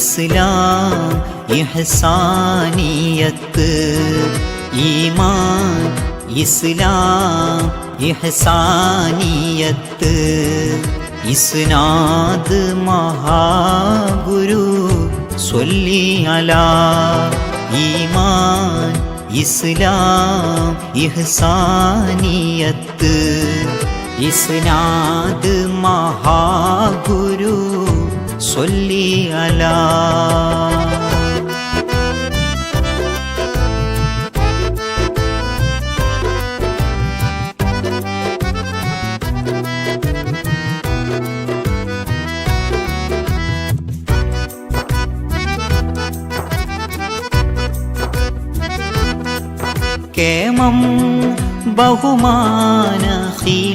ഇസ്ലാം ഇഹ്സാനിയത്ത് ഈമാൻ ഇസ്ലാം ഇഹ്സാനിയത്ത്. ഇസ്നാദ് മഹാഗുരു സ്വല്ലി അലാ ഈമാൻ ഇസ്ലാം ഇഹ്സാനിയത്ത്. ഇസ്നാദ് മഹാഗുരു സ്വല്ലി അലാ. കേമം ബഹുമാന ഖിലാഫകരം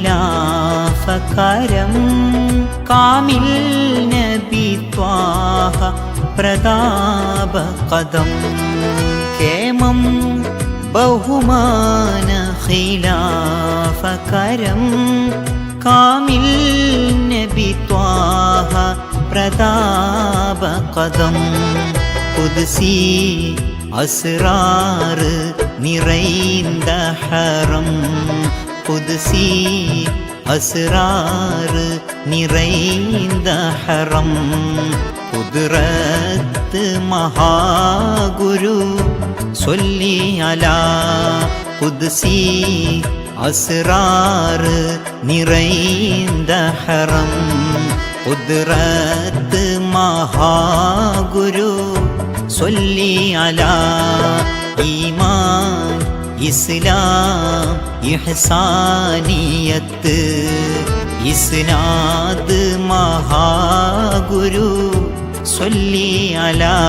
കാമിൽ നബി ത്വാഹ പ്രതാപ കദം കേമം ബഹുമാന ഖിലാഫകരം കാമിൽ നബി ത്വാഹ പ്രതാപ കദം കുദ്സി അസ്രാറ് நிறைந்த ஹரம் புதுசி அசுராறு நிறைந்த ஹரம் குதிரத்து மகாகுரு சொல்லி அலா புதுசி அசுராறு நிறைந்த ஹரம் குதிரத்து மகாகுரு ഈമാൻ ഇസ്ലാം ഇഹ്സാനിയത്ത്. ഇസ്നാദ് മഹാഗുരു സ്വല്ലി അലാ.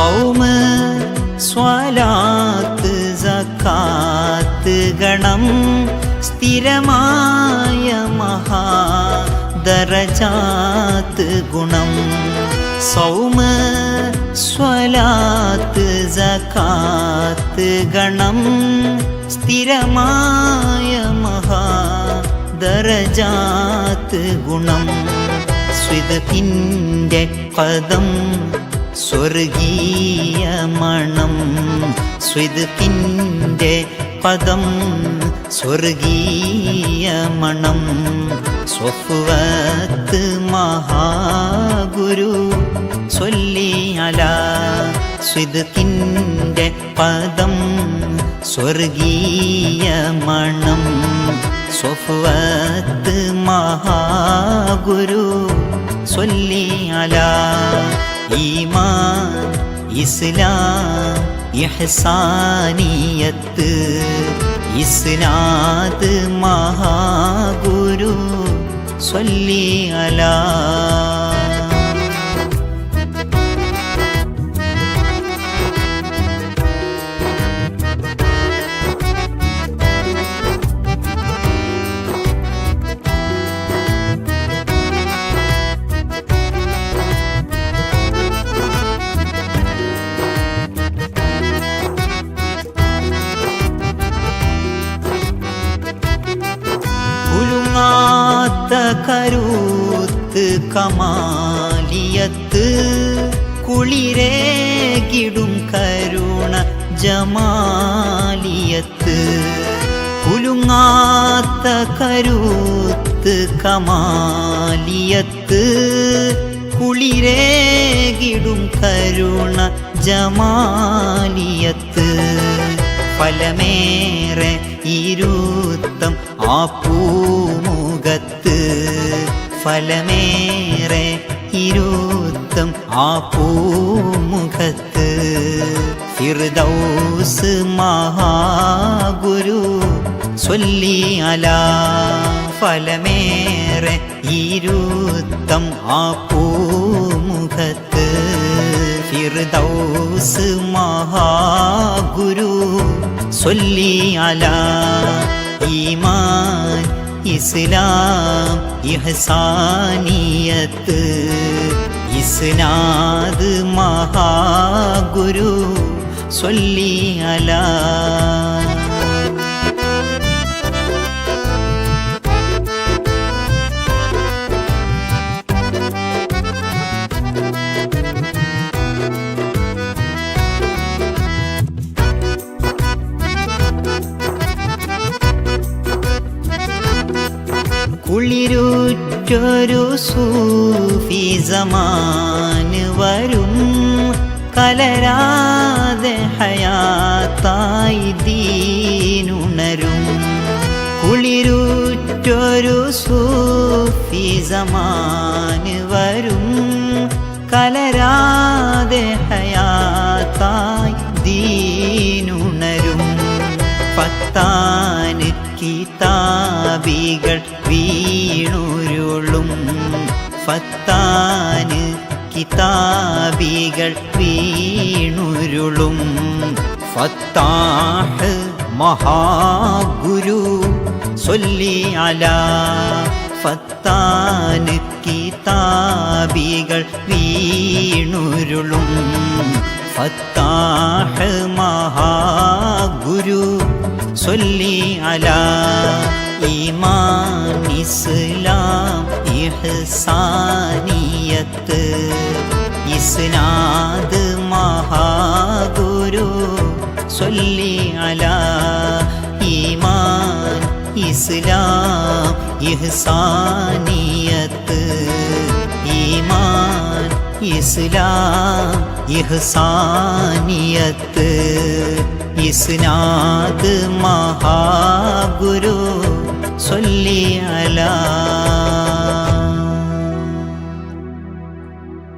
സൗമ് സ്വലാത്ത് സക്കാത്ത് ഗണം സ്ഥിരമായ മഹാ ദരജാത്ത് ഗുണം. സൗമ് സ്വലാത്ത് സക്കാത്ത് ഗണം സ്ഥിരമായ മഹാ ദരജാത്ത് ഗുണം. സ്വിതത്തിന്റെ പദം സ്വർഗീയ മണം സ്വിതുക്കിന്റെ പദം സ്വർഗീയ മണം സ്വഫുവത്ത് മഹാഗുരു സ്വല്ലിയല സ്വിതുക്കിന്റെ പദം. സ്വർഗീയ മണം സ്വഫുവത്ത് മഹാഗുരു ചൊല്ലി അല ഈമാൻ ഇസ്ലാം ഇഹ്സാനിയത്ത്. ഇസ്നാദ് മഹാഗുരു സ്വല്ലി അലാ കമാലിയത്ത് കുളിരേകിടും കരുണ ജമാലിയത്ത്. കുലുങ്ങാത്ത കരൂത്ത് കമാലിയത്ത് കുളിരേകിടും കരുണ ജമാലിയത്ത്. ഫലമേറെ ഇരുത്തം ആ പൂമുഖത്ത്. ഫലമേറെ ഇരുത്തം ആ പൂമുഖത്ത്. ഫിർദൗസ് മഹാഗുരു ചൊല്ലി അലാ ഫലമേറെ ഇരുത്തം ആ പൂമുഖത്ത്. ഫിർദൗസ് മഹാഗുരു സൊല്ലി അല ഈമാൻ ഇസ്ലാം ഇഹസാനിയത്ത്. ഇസ്നാദ് മഹാഗുരു സ്വല്ലി അല കുളിരുറ്റൊരു സൂഫി സമാന് വരും കലരാതെ ഹയാത്തായി ദീനുണരും. കുളിരൂറ്റൊരു സൂഫി സമാന് വരും കലരാതെ ഹയാത്തായി ദീനുണരും. പത്താന് കിതാബികൾ ഫത്താന് കിതാബികൾ വീണുരുളും. ഫത്താഹ് മഹാഗുരു സൊല്ലി അല. ഫത്താന് കിതാബികൾ വീണുരുളും. ഫത്താഹ് മഹാഗുരു സൊല്ലി അല. ഈമാൻ ഇസ്ലാം ഇഹ്സാനിയത്ത് ഇസ്നാദ് മഹാഗുരു സൊല്ലി അല ഈമാൻ ഇസ്ലാം ഇഹ്സാനിയത്ത് ഈമാൻ ഇസ്ലാം ഇഹ്സാനിയത്ത് ഇസ്നാദ് മഹാഗുരു സൊല്ലി അലാ